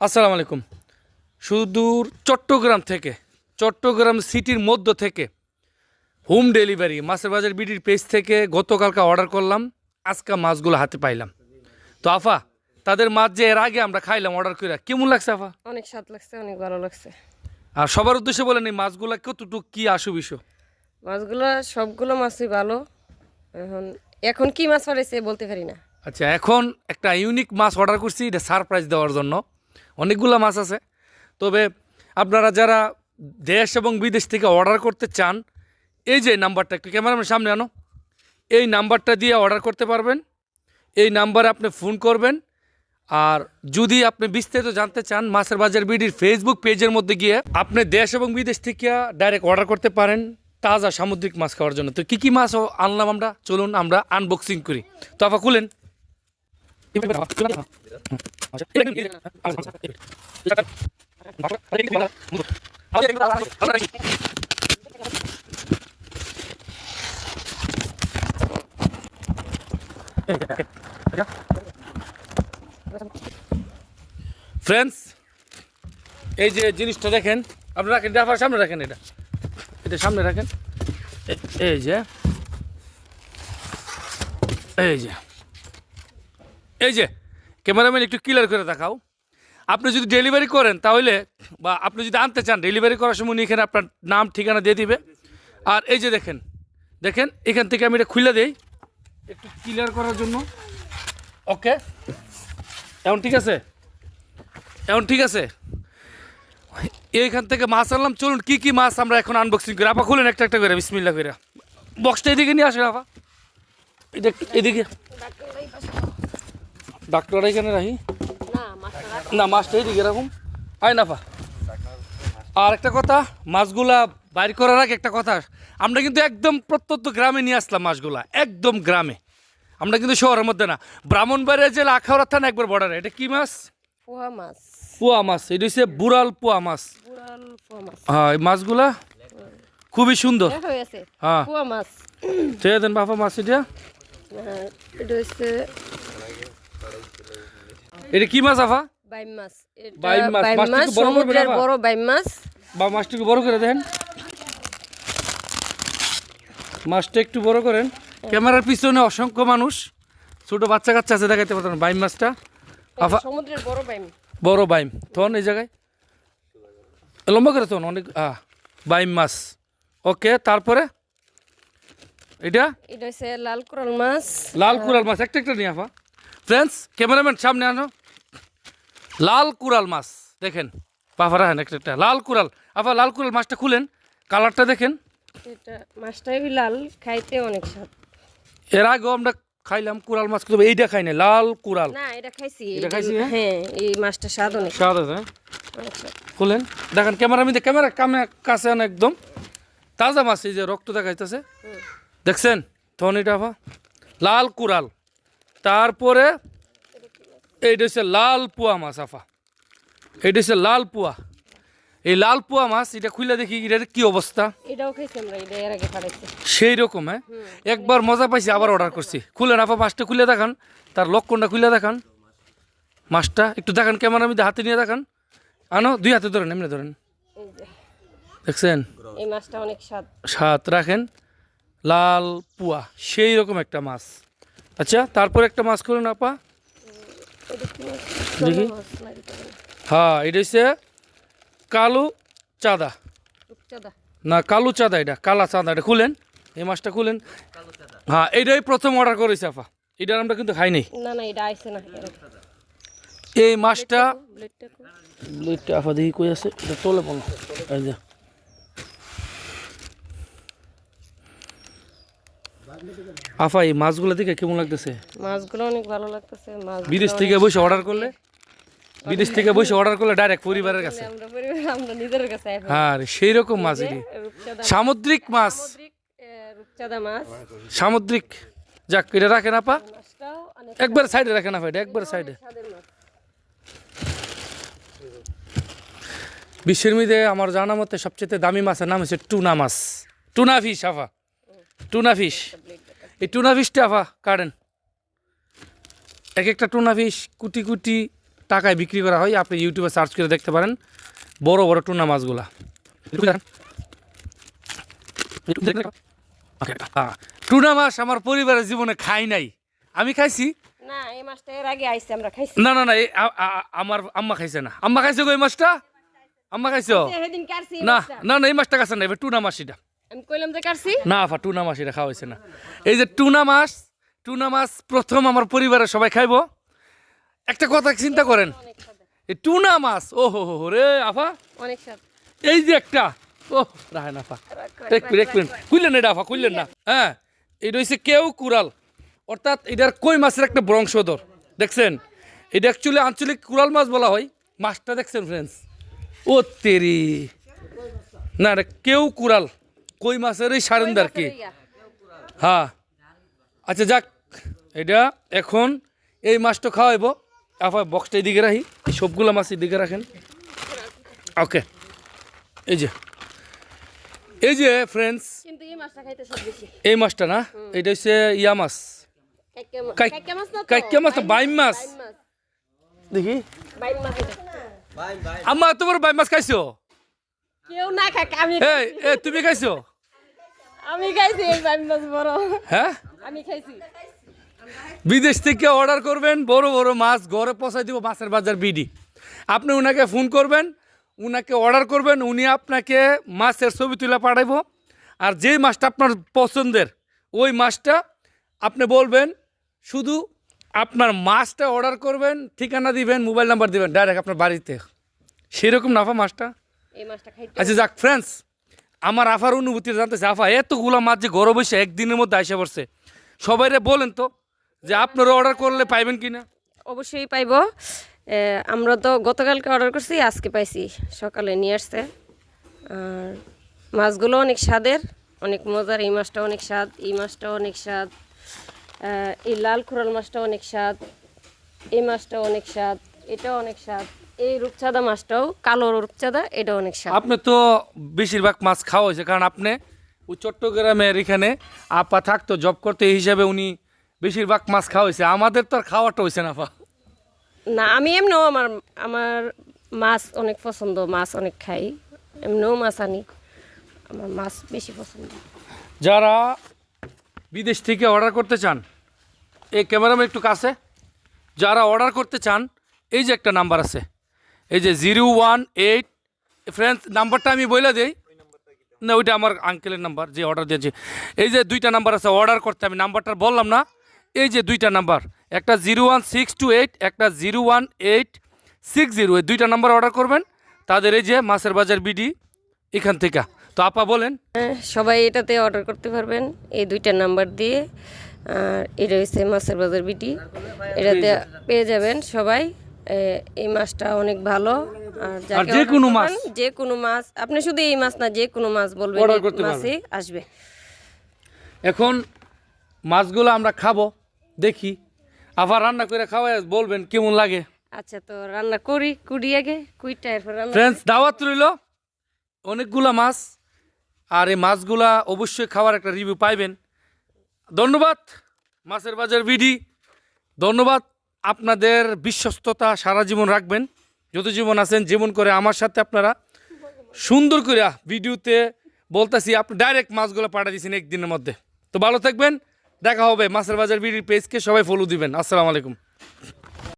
আসসালামু আলাইকুম। সুদূর চট্টগ্রাম থেকে চট্টগ্রাম সিটির মধ্য থেকে হোম ডেলিভারি মাছের বাজার বিডির পেজ থেকে গতকালকে অর্ডার করলাম আজকে মাছগুলো হাতে পাইলাম। তো আফা তাদের মাছ যে এর আগে আমরা খাইলাম অর্ডার করে কেমন লাগছে আফা? অনেক স্বাদ লাগছে অনেক ভালো লাগছে। আর সবার উদ্দেশ্যে বলেন এই মাছগুলো কতটুকু কি আসু বিষয় মাছগুলো সবগুলো মাছই ভালো। এখন এখন কি মাছ পাঠাইছে বলতে পারি না। আচ্ছা এখন একটা ইউনিক মাছ অর্ডার করছি এটা সারপ্রাইজ দেওয়ার জন্য। অনেকগুলো মাছ আছে। তবে আপনারা যারা দেশ এবং বিদেশ থেকে অর্ডার করতে চান, এই যে নাম্বারটা, একটু ক্যামেরাম্যান সামনে আনো। এই নাম্বারটা দিয়ে অর্ডার করতে পারবেন। এই নাম্বারে আপনি ফোন করবেন। আর যদি আপনি বিস্তারিত জানতে চান, মাছের বাজার বিডির ফেসবুক পেজের মধ্যে গিয়ে আপনি দেশ এবং বিদেশ থেকে ডাইরেক্ট অর্ডার করতে পারেন তাজা সামুদ্রিক মাছ খাওয়ার জন্য। তো কী কী মাছ আনলাম আমরা? চলুন আমরা আনবক্সিং করি। তো আপা খুলেন। ফ্রেন্ডস এই যে জিনিসটা দেখেন আপনি রাখেন, এটা আপনার সামনে রাখেন এটা। এটা সামনে রাখেন। এ- এই যে এই যে। এই যে, ক্যামেরাম্যান একটু ক্লিয়ার করে দেখাও। আপনি যদি ডেলিভারি করেন, তাহলে, বা আপনি যদি আনতে চান ডেলিভারি করার সময় উনি এখানে আপনার নাম, ঠিকানা দিয়ে দিবে। আর এই যে দেখেন দেখেন, এখান থেকে আমি এটা খুলে দিই। একটু ক্লিয়ার করার জন্য। ওকে এখন ঠিক আছে? এখন ঠিক আছে? এইখান থেকে মাছ আনলাম। চলুন, কি কি মাছ আমরা এখন আনবক্সিং করি? আপা, খুলেন একটা একটা করে বিসমিল্লা করে বক্সটা এদিকে নিয়ে আসেন, আপা। এটা এদিকে। ডাক্তার এখানে রাখি না মাছটা এদিকে রাখুন। আয় না পা আর একটা কথা মাছগুলা বাইর করার আগে একটা কথা আমরা কিন্তু একদম প্রত্যন্ত গ্রামে নিয়ে আসলাম মাছগুলা একদম গ্রামে। আমরা কিন্তু শহরের মধ্যে না ব্রাহ্মণবাড়িয়া জেলা আখাউড়া থানা একবার বর্ডারে এটা কি মাছ? পোহা মাছ। পোয়া মাছ এটা হচ্ছে বুড়াল পোয়া মাছ। হ্যাঁ এই মাছগুলা খুবই সুন্দর। হয়ে হ্যাঁ পোহা মাছ। চেয়ে দেন বাবা মাছ এটা। হ্যাঁ, এটা হচ্ছে এটা কি মাছ আফা? বাইম মাছ। এটা বাইম মাছ। মাছটা বড় না বাবা? বড় বাইম মাছ। বা মাছটা একটু বড় করে দেন মাছটা একটু বড় করেন। ক্যামেরার পিছনে অসংখ্য মানুষ ছোট বাচ্চা কাচ্চা আছে দেখাইতে পারতেন বাইম মাছটা। আফা সমুদ্রের বড় বাইম। বড় বাইম। থন এই জায়গায়। লম্বা করে থন অনেক আহ, বাইম মাছ। ওকে তারপরে? এটা? এটা হচ্ছে লাল কোরাল মাছ। লাল কুরাল মাছ। একটা একটা নিয়ে আফা। ফ্রেন্ডস ক্যামেরাম্যান সামনে আনো। লাল কুরাল মাছ দেখেন। বাফা রাখেন একটা একটা লাল কুরাল আফা লাল কুরাল মাছটা খুলেন কালারটা দেখেন। এটা মাছটাই লাল খাইতে অনেক স্বাদ। এর আগেও আমরা খাইলাম কুরাল মাছ কিন্তু এইটা খাই না লাল কুরাল না এটা খাইছি এটা এটা- খাইছি, হ্যাঁ? হ্যাঁ এই মাছটা স্বাদ অনেক। স্বাদ আছে হ্যাঁ? খুলেন দেখেন ক্যামেরা মিদে ক্যামেরা কামে কাছে আনো একদম। তাজা মাছ এই যে রক্ত দেখাইতেছে। দেখছেন? এটা লাল কুরাল তারপরে এইটা হচ্ছে লাল পুয়া মাছ আফা। এইটা হচ্ছে লাল পুয়া। এই লাল পুয়া মাছ এটা খুলে দেখি এটার কি অবস্থা? সেই রকম হ্যাঁ? একবার মজা পাইছি আবার অর্ডার করছি। খুলেন আপা মাছটা খুলে দেখান। তার লক্ষণটা খুলে দেখান। মাছটা একটু দেখান ক্যামেরা মধ্যে হাতে নিয়ে দেখান। আনো দুই হাতে ধরেন এমনি ধরেন। দেখছেন? মাছটা অনেক স্বাদ। সাত রাখেন। লাল পুয়া সেই রকম একটা মাছ। আচ্ছা তারপর একটা মাছ করুন আপা? দেখি। হ্যাঁ এটা হচ্ছে কালো চাঁদা। না কালো চাঁদা এটা কালা চাঁদা এটা। খুলেন এই মাছটা খুলেন। হ্যাঁ এইটাই প্রথম অর্ডার করেছি আপা এটা আমরা কিন্তু খাইনি না না এটা আইছে না এই মাছটা ব্লেডটা আফা দেখি কই আছে এটা তোলে বলো এই যে আফা এই মাছগুলো দেখে কেমন লাগতেছে? মাছগুলো অনেক ভালো লাগতেছে মাছ বিদেশ থেকে বসে অর্ডার করলে? বিদেশ থেকে বসে অর্ডার করলে ডাইরেক্ট পরিবারের কাছে। হ্যাঁ সেই রকম মাছ এটি। সামুদ্রিক মাছ। সামুদ্রিক যাক এটা রাখেন আপা। একবার সাইডে রাখেন আপা এটা একবার সাইডে বিশ্বের মধ্যে আমার জানা মতে সবচেয়ে দামি মাছের নাম হচ্ছে টুনা মাছ। টুনা ফিশ আফা টুনা ফিশ। এই টুনা ফিশটা আফা কাটেন। এক একটা টুনা ফিশ কুটি কুটি টাকায় বিক্রি করা হয়। আপনি ইউটিউবে সার্চ করে দেখতে পারেন বড় বড় টুনা মাছগুলা। হ্যাঁ। টুনা মাছ আমার পরিবারের জীবনে খাই নাই। আমি খাইছি। না খাইছি। না না আমার আম্মা খাইছে না। আম্মা খাইছে গো এই মাছটা? আম্মা খাইছো? এই না না না এই মাছটা কাছে না এবার টুনা মাছ এটা। আমি কইলাম যে কাটছি না আফা টুনা মাছ এটা খাওয়া হয়েছে না। এই যে টুনা মাছ টুনা মাছ প্রথম আমার পরিবারের সবাই খাইবো। একটা কথা চিন্তা করেন এই টুনা মাছ ও হো হো রে আফা। অনেক স্বাদ। এই যে একটা ও রাহেন আফা। এক মিনিট এক মিনিট খুললেন এটা আফা খুললেন না। হ্যাঁ এটা হচ্ছে কেউ কুড়াল। অর্থাৎ এটার কই মাছের একটা বংশধর? দেখছেন? এটা অ্যাকচুয়ালি আঞ্চলিক কুড়াল মাছ বলা হয়। মাছটা দেখছেন ফ্রেন্ডস ও তেরি। না এটা কেউ কুড়াল। কই মাছের এই সারেন্দার কি? হ্যাঁ। আচ্ছা যাক এটা এখন এই মাছটা খাওয়াইব। আফা বক্সটা এদিকে রাখি। এই সবগুলো মাছ এদিকে রাখেন। ওকে। এই যে। এই যে ফ্রেন্ডস এই মাছটা খাইতে সব বেশি। এই মাছটা না? এটা হচ্ছে ইয়া মাছ। কাইক্কা মাছ না বাইম মাছ। দেখি। আমার মাছ এটা। আম্মা তোমার বাই মাছ খাইছো? কেউ না খাক আমি এই এ তুমি খাইছো? আমি খাইছি এই বাইম মাছ বড়। হ্যাঁ? আমি খাইছি। বিদেশ থেকে অর্ডার করবেন বড় বড় মাছ ঘরে পৌঁছাই দিব মাছের বাজার বিডি। আপনি উনাকে ফোন করবেন উনাকে অর্ডার করবেন উনি আপনাকে মাছের ছবি তুলে পাঠাইবো। আর যেই মাছটা আপনার পছন্দের ওই মাছটা আপনি বলবেন শুধু আপনার মাছটা অর্ডার করবেন ঠিকানা দিবেন মোবাইল নাম্বার দিবেন ডাইরেক্ট আপনার বাড়িতে। সেরকম নাফা মাছটা? আচ্ছা যাক ফ্রেন্ডস আমার আফার অনুভূতি জানতেছে আফা, এতগুলো মাছ যে গরম বসে একদিনের মধ্যে আসে পড়ছে। সবাইরে বলেন তো যে আপনারা অর্ডার করলে পাইবেন কি না অবশ্যই পাইব। আমরা তো গতকালকে অর্ডার করছি, আজকে পাইছি, সকালে নিয়ে আসছে। আর মাছগুলো অনেক স্বাদের, অনেক মজার, এই মাছটা অনেক স্বাদ, এই মাছটা অনেক স্বাদ। এই লাল খোরাল মাছটা অনেক স্বাদ, এই মাছটা অনেক স্বাদ, এটাও অনেক স্বাদ। এই রূপচাঁদা মাছটাও কালো রূপচাঁদা এটা অনেক স্বাদ। আপনি তো বেশিরভাগ মাছ খাওয়া হয়েছে কারণ আপনি ওই চট্টগ্রামের এখানে আপা থাকতো জব করতে এই হিসাবে উনি বেশিরভাগ মাছ খাওয়া হয়েছে। আমাদের তো আর খাওয়াটা হয়েছে না আপা। না আমি এমনিও আমার আমার মাছ অনেক পছন্দ মাছ অনেক খাই। এমনিও মাছ আনি আমার মাছ বেশি পছন্দ। যারা বিদেশ থেকে অর্ডার করতে চান এই ক্যামেরাম্যান একটু কাছে যারা অর্ডার করতে চান এই যে একটা নাম্বার আছে। এই যে জিরো ওয়ান এইট ফ্রেন্ডস নাম্বারটা আমি বলে দিই। না ওইটা আমার আঙ্কেলের নাম্বার যে অর্ডার দিয়েছে। এই যে দুইটা নাম্বার আছে অর্ডার করতে আমি নাম্বারটা বললাম না। এই যে দুইটা নাম্বার একটা zero one six two eight একটা zero one eight six zero এই দুইটা নাম্বার অর্ডার করবেন। তাদের এই যে মাছের বাজার বিডি এখান থেকে। তো আপা বলেন। হ্যাঁ, সবাই এটাতে অর্ডার করতে পারবেন এই দুইটা নাম্বার দিয়ে। আর এটা হচ্ছে মাছের বাজার বিটি এটাতে পেয়ে যাবেন সবাই। এই মাছটা অনেক ভালো। আর যে কোনো মাছ? যে কোনো মাছ আপনি শুধু এই মাছ না যে কোনো মাছ বলবেন মাছই আসবে। এখন মাছগুলো আমরা খাব দেখি। আবার রান্না করে খাওয়াই বলবেন কেমন লাগে। আচ্ছা তো রান্না করি কুড়ি আগে কুইটা এরপর রান্না ফ্রেন্ডস দাওয়াত রইল। অনেকগুলা মাছ আর এই মাছগুলা অবশ্যই খাওয়ার একটা রিভিউ পাইবেন। ধন্যবাদ মাছের বাজার বিডি। ধন্যবাদ আপনাদের বিশ্বস্ততা সারা জীবন রাখবেন। যত জীবন আছেন যেমন করে আমার সাথে আপনারা সুন্দর করে ভিডিওতে বলতেছি, আপনি ডাইরেক্ট মাছগুলো পাঠা দিয়েছেন একদিনের মধ্যে। তো ভালো থাকবেন, দেখা হবে মাছের বাজার বিডির পেজকে সবাই ফলো দিবেন। আসসালামু আলাইকুম।